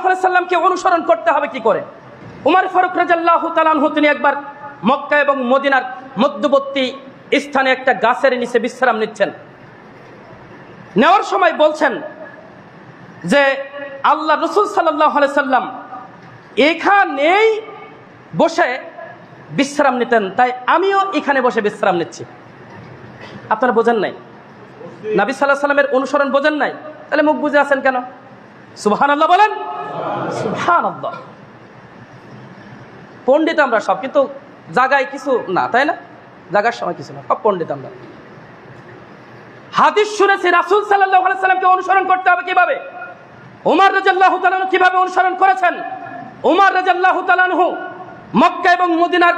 সাল্লাহ সাল্লামকে অনুসরণ করতে হবে কি করে? উমার ফারুক রাজাল্লাহ তালানহু তিনি একবার মক্কা এবং মদিনার মধ্যবর্তী স্থানে একটা গাছের নিচে বিশ্রাম নিচ্ছেন। নেওয়ার সময় বলছেন যে, আল্লাহ রসুল সাল্লাহ সাল্লাম এখানেই বসে বিশ্রাম নিতেন, তাই আমিও এখানে বসে বিশ্রাম নিচ্ছি। আপনারা বোঝেন নাই? নাবি সাল্লাহ সাল্লামের অনুসরণ বোঝেন নাই? তাহলে মুখ বুঝে আছেন কেন? সুবহান আল্লাহ বলেন। আল্লাহ পণ্ডিত আমরা সব, কিন্তু জাগায় কিছু না, তাই না? জাগার সময় কিছু না, সব পণ্ডিত আমরা। হাদিস শুনেছি, রাসুল সাল্লামকে অনুসরণ করতে হবে কীভাবে? উমার রাজাল্লাহ তালানু কীভাবে অনুসরণ করেছেন? উমার রাজাল্লাহ তালানহু মক্কা এবং মদিনার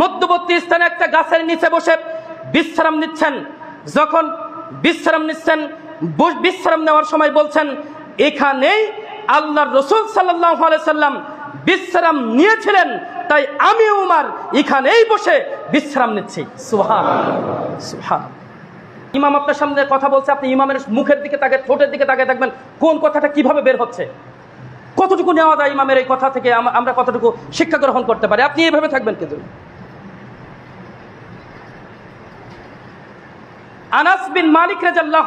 মধ্যবর্তী স্থানে একটা গাছের নিচে বসে বিশ্রাম নিচ্ছেন। যখন বিশ্রাম নিচ্ছেন বিশ্রাম নেওয়ার সময় বলছেন, এখানেই আল্লাহর রসুল সাল্লাম বিশ্রাম নিয়েছিলেন, তাই আমি উমার এখানেই বসে বিশ্রাম নিচ্ছি। সুহান সুহান ইমাম আপনার সামনে কথা বলছে, আপনি ইমামের মুখের দিকে তাকে, ঠোঁটের দিকে তাকে দেখবেন, কোন কথাটা কীভাবে বের হচ্ছে? কতটুকু নেওয়া যায় ইমামের এই কথা থেকে আমরা কতটুকু শিক্ষা গ্রহণ করতে পারি? আপনি এইভাবে থাকবেন কিন্তু। আনাস বিন মালিক রাজাল্লাহ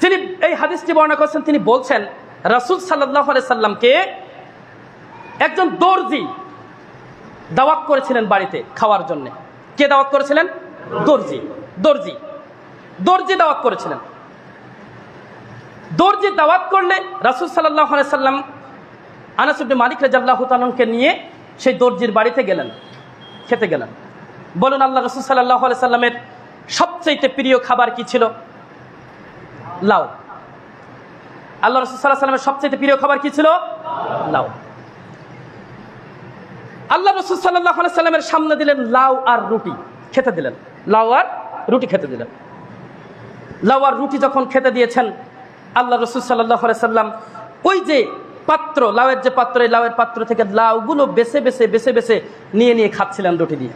তিনি এই হাদিসটি বর্ণনা করেছেন, তিনি বলছেন, রাসুল সাল্লাহ সাল্লামকে একজন দর্জি দাওয়াত করেছিলেন বাড়িতে খাওয়ার জন্য। কে দাওয়াত করেছিলেন? দর্জি দর্জি দর্জি দাওয়াত করেছিলেন। দর্জি দাওয়াত করলে রাসুল সাল্লাহ সাল্লাম আনাসুদ্দি মালিক রাজাল্লাহ তালনকে নিয়ে সেই দর্জির বাড়িতে গেলেন, খেতে গেলেন। বলুন, আল্লাহ রসুল সাল্লাহ সাল্লামের সবচেয়ে প্রিয় খাবার কি ছিল? লাউ। আল্লাহ রসুল সাল্লাহ সাল্লামের সবচেয়ে প্রিয় খাবার কি ছিল? লাউ। আল্লাহ রসুল সাল্লাহ সাল্লামের সামনে দিলেন লাউ আর রুটি, খেতে দিলেন। লাউ আর রুটি খেতে দিলেন। লাউ আর রুটি যখন খেতে দিয়েছেন, আল্লাহ রসুল সাল্লাহ সাল্লাম ওই যে পাত্র, লাউয়ের যে পাত্র, এই লাউয়ের পাত্র থেকে লাউগুলো বেছে বেছে বেছে বেছে নিয়ে নিয়ে খাচ্ছিলেন রুটি দিয়ে।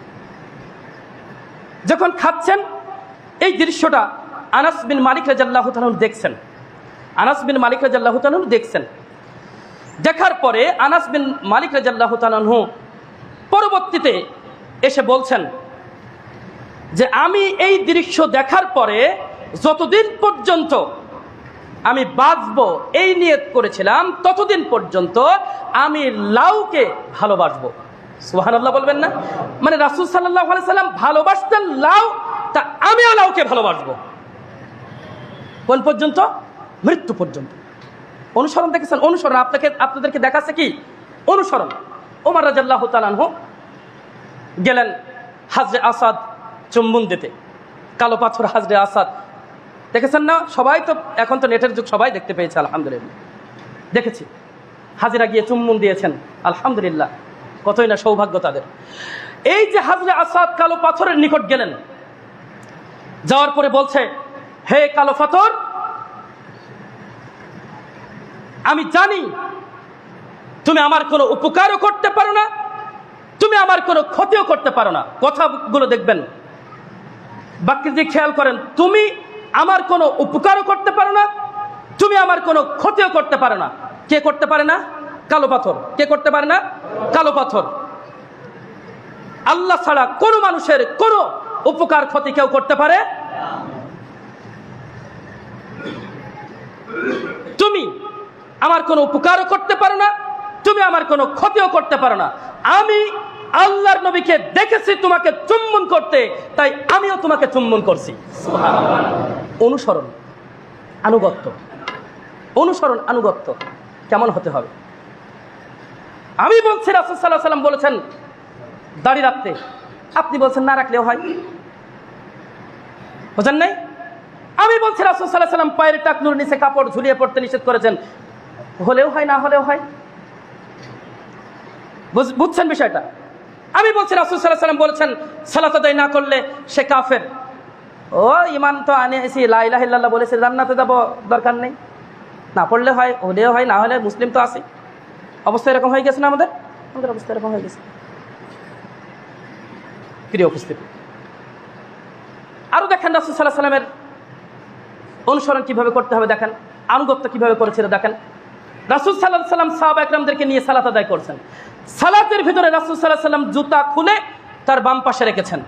যখন খাচ্ছেন, এই দৃশ্যটা আনাস বিন মালিক রাজাল্লাহ দেখছেন। আনাস বিন মালিক রাজাল্লাহ তালন দেখছেন। দেখার পরে আনাস বিন মালিক রাজাল্লাহ তালহু পরবর্তীতে এসে বলছেন যে, আমি এই দৃশ্য দেখার পরে যতদিন পর্যন্ত আমি বাঁচব এই নিয়ত করেছিলাম, ততদিন পর্যন্ত আমি লাউকে ভালোবাসবো। সুহান আল্লাহ বলবেন না? মানে রাসুল সাল্লাহ সাল্লাম ভালোবাসতেন লাউ, তা আমিও লাউকে ভালোবাসবো। কোন পর্যন্ত? মৃত্যু পর্যন্ত। অনুসরণ দেখেছেন? অনুসরণ। আপনাকে, আপনাদেরকে দেখাচ্ছে কি? অনুসরণ। ওমর রাজাল্লাহ তালানহ গেলেন হাজরে আসাদ চুম্বন দিতে। কালো পাথর হাজরে আসাদ। দেখেছেন না? সবাই তো এখন তো নেটের যুগ, সবাই দেখতে পেয়েছে, আলহামদুলিল্লাহ। দেখেছি। হাজিরা গিয়ে চুম্বন দিয়েছেন, আলহামদুলিল্লাহ। কতই না সৌভাগ্য তাদের। এই যে হাজরে আসাদ কালো পাথরের নিকট গেলেন, যাওয়ার পরে বলছে, হে কালো পাথর আমি জানি তুমি আমার কোনো উপকারও করতে পারো না, তুমি আমার কোনো ক্ষতিও করতে পারো না। কথাগুলো দেখবেন। বাকি দিয়ে খেয়াল করেন, তুমি আমার কোনো উপকারও করতে পারো না, তুমি আমার কোনো ক্ষতিও করতে পারো না। কে করতে পারে না? কালো পাথর। কে করতে পারে না? কালো পাথর। আল্লাহ ছাড়া কোনো মানুষের কোনো উপকার, ক্ষতি কেউ করতে পারে? তুমি আমার কোনো উপকারও করতে পারো না, তুমি আমার কোনো ক্ষতিও করতে পারো না। আমি আল্লাহর নবীকে দেখেছি তোমাকে চুম্বন করতে, তাই আমিও তোমাকে চুম্বন করছি। অনুসরণ, আনুগত্য। অনুসরণ, আনুগত্য কেমন হতে হবে? আমি বলছি, রাসুল সাল্লাহ সাল্লাম বলেছেন, দাড়ি রাখতে। আপনি বলছেন, না রাখলেও হয়। বোঝেন নাই? আমি বলছি, রাসুল সাল্লাহ সাল্লাম পায়ের টাকনুর নিচে কাপড় ঝুলিয়ে পড়তে নিষেধ করেছেন। হলেও হয়, না হলেও হয়। বুঝ- বুঝছেন বিষয়টা? আমি বলছি, রাসুল সাল্লাহ সাল্লাম বলেছেন, সালাত না করলে সে কাফের। ও ইমান তো আনে এসি লাইলাহিল্লাহ বলেছে, জান্নাতে যাব, দরকার নেই। না পড়লে হয়, হলেও হয়, না হলে মুসলিম তো আছে অবস্থা এরকম হয়ে গেছে না আমাদের? আমাদের অবস্থা এরকম হয়ে গেছে। প্রিয় উপস্থিতি, আরও দেখেন রাসুল সাল্লাহ সাল্লামের অনুসরণ কীভাবে করতে হবে, দেখেন। আনুগত্য কীভাবে করেছিল দেখেন। রাসুল সাল্লাহ সাল্লাম সাহাব একরামদেরকে নিয়ে সালাত আদায় করছেন। সালাতের ভিতরে রাসুল সাল্লাহ সাল্লাম জুতা খুলে তার বাম পাশে রেখেছেন।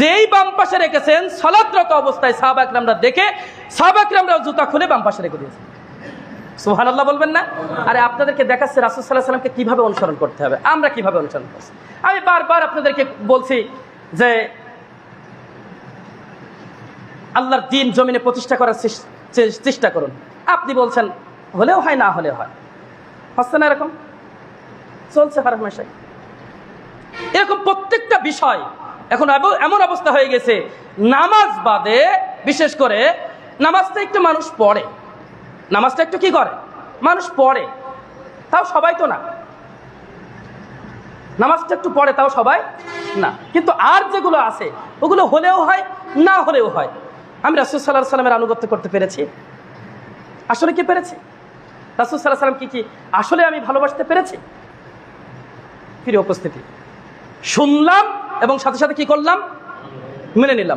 যেই বাম পাশে রেখেছেন, সালাতরত অবস্থায় সাহাব একরামরা দেখে, সাহাব একরামরাও জুতা খুলে বাম পাশে রেখে দিয়েছেন। সুহান আল্লাহ বলবেন না? আরে আপনাদেরকে দেখাচ্ছে রাসুল সাল্লাহ সাল্লামকে কীভাবে অনুসরণ করতে হবে। আমরা কীভাবে অনুসরণ করছি? আমি বারবার আপনাদেরকে বলছি যে আল্লাহর দিন জমিনে প্রতিষ্ঠা করার চেষ্টা করুন। আপনি বলছেন হলেও হয়, না হলেও হয়। হচ্ছে না এরকম? চলছে হারমেশাই এরকম প্রত্যেকটা বিষয় এখন এমন অবস্থা হয়ে গেছে, নামাজ বাদে, বিশেষ করে নামাজটা একটু মানুষ পড়ে। নামাজটা একটু কি করে? মানুষ পড়ে। তাও সবাই তো না। নামাজটা একটু পড়ে, তাও সবাই না। কিন্তু আর যেগুলো আছে, ওগুলো হলেও হয়, না হলেও হয়। আমি রাসুল সাল্লাহ সাল্লামের আনুগত্য করতে পেরেছি। আসলে কি পেরেছি? রাসুল সাল্লাহ সাল্লাম কি কি আসলে আমি ভালোবাসতে পেরেছি? ফিরে উপস্থিতি। শুনলাম এবং সাথে সাথে কি করলাম? মেনে নিলাম।